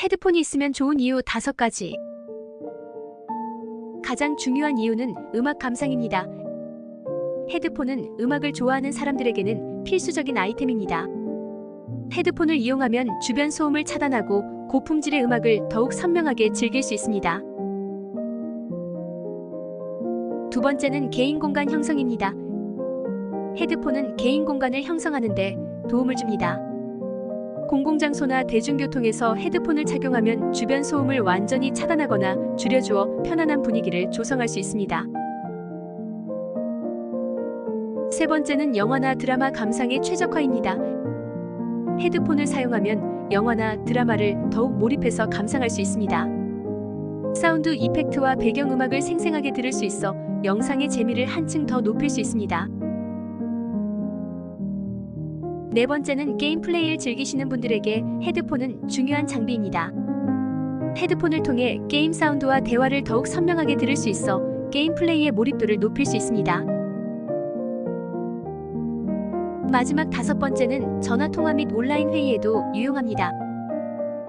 헤드폰이 있으면 좋은 이유 다섯 가지. 가장 중요한 이유는 음악 감상입니다. 헤드폰은 음악을 좋아하는 사람들에게는 필수적인 아이템입니다. 헤드폰을 이용하면 주변 소음을 차단하고 고품질의 음악을 더욱 선명하게 즐길 수 있습니다. 두 번째는 개인 공간 형성입니다. 헤드폰은 개인 공간을 형성하는데 도움을 줍니다. 공공장소나 대중교통에서 헤드폰을 착용하면 주변 소음을 완전히 차단하거나 줄여주어 편안한 분위기를 조성할 수 있습니다. 세 번째는 영화나 드라마 감상의 최적화입니다. 헤드폰을 사용하면 영화나 드라마를 더욱 몰입해서 감상할 수 있습니다. 사운드 이펙트와 배경음악을 생생하게 들을 수 있어 영상의 재미를 한층 더 높일 수 있습니다. 네 번째는 게임 플레이를 즐기시는 분들에게 헤드폰은 중요한 장비입니다. 헤드폰을 통해 게임 사운드와 대화를 더욱 선명하게 들을 수 있어 게임 플레이의 몰입도를 높일 수 있습니다. 마지막 다섯 번째는 전화 통화 및 온라인 회의에도 유용합니다.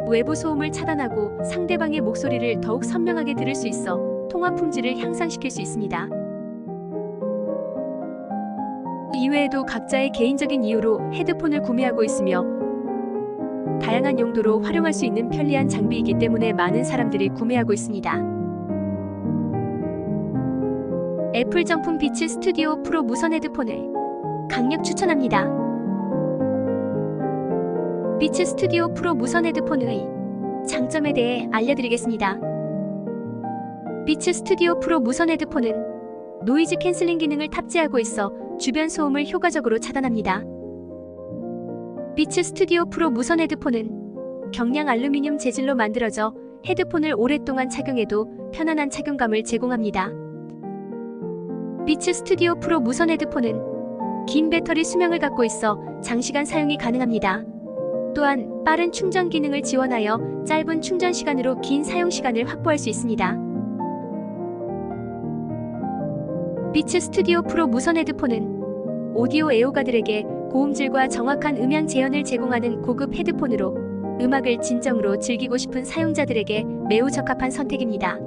외부 소음을 차단하고 상대방의 목소리를 더욱 선명하게 들을 수 있어 통화 품질을 향상시킬 수 있습니다. 이외에도 각자의 개인적인 이유로 헤드폰을 구매하고 있으며 다양한 용도로 활용할 수 있는 편리한 장비이기 때문에 많은 사람들이 구매하고 있습니다. 애플 정품 비츠 스튜디오 프로 무선 헤드폰을 강력 추천합니다. 비츠 스튜디오 프로 무선 헤드폰의 장점에 대해 알려드리겠습니다. 비츠 스튜디오 프로 무선 헤드폰은 노이즈 캔슬링 기능을 탑재하고 있어 주변 소음을 효과적으로 차단합니다. 비츠 스튜디오 프로 무선 헤드폰은 경량 알루미늄 재질로 만들어져 헤드폰을 오랫동안 착용해도 편안한 착용감을 제공합니다. 비츠 스튜디오 프로 무선 헤드폰은 긴 배터리 수명을 갖고 있어 장시간 사용이 가능합니다. 또한 빠른 충전 기능을 지원하여 짧은 충전 시간으로 긴 사용 시간을 확보할 수 있습니다. 비츠 스튜디오 프로 무선 헤드폰은 오디오 애호가들에게 고음질과 정확한 음향 재현을 제공하는 고급 헤드폰으로 음악을 진정으로 즐기고 싶은 사용자들에게 매우 적합한 선택입니다.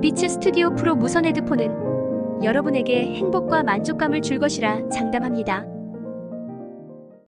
비츠 스튜디오 프로 무선 헤드폰은 여러분에게 행복과 만족감을 줄 것이라 장담합니다.